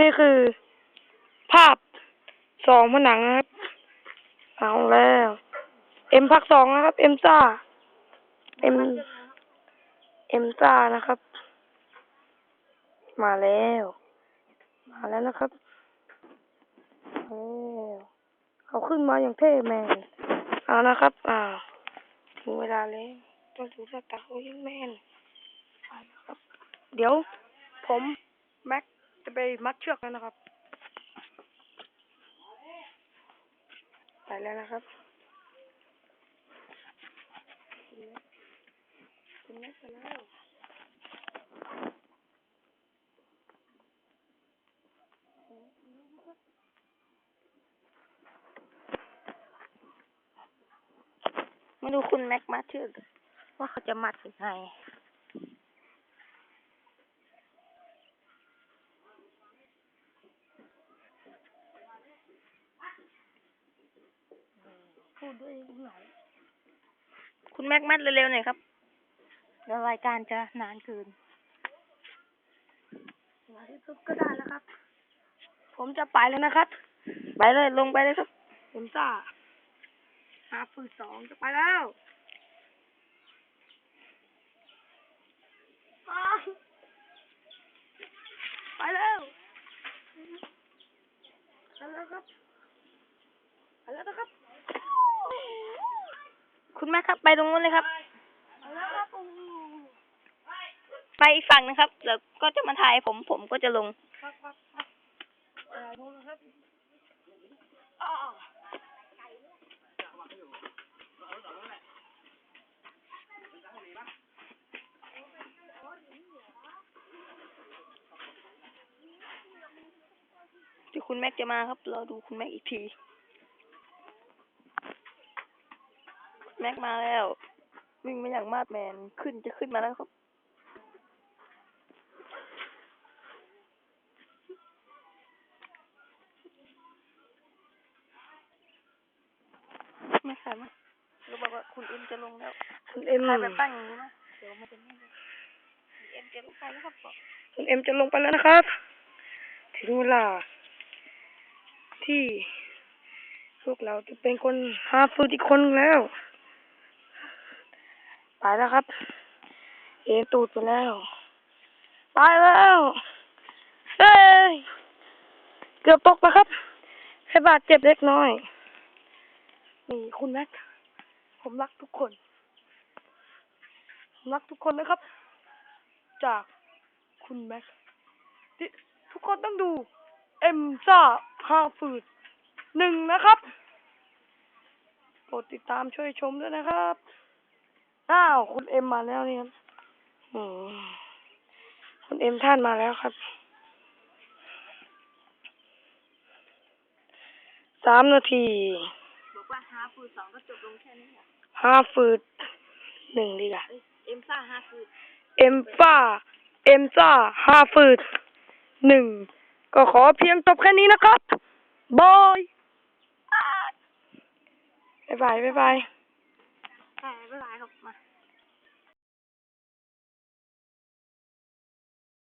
นี่คือ ภาพสองผนังนะครับ เอาแล้วเอ็มพักสองนะครับเอ็มซ่าเอ็มเอ็มซ่านะครับ มาแล้ว มาแล้วนะครับเขาขึ้นมาอย่างเท่แมนเอานะครับ อ่า ถึงเวลาแล้วต้องดูสตาร์โอ้ยแมนไปครับ เดี๋ยวผมแม็ก จะไปมัดเชือกแล้วนะครับ ไปแล้วนะครับคุณแม็กคุณแม็กไปแล้วมาดูคุณแม็กมาเชือกว่าเขาจะมัดยังไง พู ดด้วยหน่อยคุณแม็กมัดเร็วๆหน่อยครับเดี๋ยวรายการจะนานเกินมาที่ปุ๊บก็ได้แล้วครับ ผมจะไปแล้วนะครับ ไปเลยลงไปเลยครับ ผมซ่าหาฟืนสองจะไปแล้วอ้าวไปแล้วไปแล้วครับไปแล้วนะครับ คุณแม็กครับ ไปตรงนู้นเลยครับ ไปอีกฝั่งนะครับเดี๋ยวก็จะมาถ่ายผมผมก็จะลงครับครับครับอะไรพวคุณแม็กจะมาครับรอดูคุณแม็กอีกที แม็กมาแล้ว วิ่งไม่อย่างมาดแมนขึ้นจะขึ้นมาแล้วครับไม่ค่ะมั้ยเราบอกว่าคุณเอ็มจะลงแล้วคุณเอ็มถ่ายแบบตั้งอย่างนี้นะเดี๋ยวมันจะไม่ได้คุณเอ็มจะลงไปแล้วครับบอกคุณเอ็มจะลงไปแล้วนะครับถึงเวลาที่พวกเราจะเป็นคนหาฟืนอีกคนแล้ว ไปแล้วครับ เอ็นตูดไปแล้ว ไปแล้ว เฮ้ย เกือบตกแล้วครับแค่บาดเจ็บเล็กน้อย นี่คุณแม็ก ผมรักทุกคน ผมรักทุกคนนะครับ จากคุณแม็กที่ทุกคนต้องดู เอ็มซ่าพาฟืดหนึ่งนะครับ โปรดติดตามช่วยชมด้วยนะครับ อ้าว คุณเอ็มมาแล้วนี่ครับอืมคุณเอ็มท่านมาแล้วครับ สามนาที บอกว่าฮาฟูสองก็จบลงแค่นี้แหละห้าฟืดหนึ่งดีกว่าเอ้ยเอ็มซ่าฮาฟูเอ็มฟ้าเอ็มซ่าห้าฟืดหนึ่ง ก็ขอเพียงจบแค่นี้นะครับบายบายบายบาย แชร์ด้วยไลน์ออกมา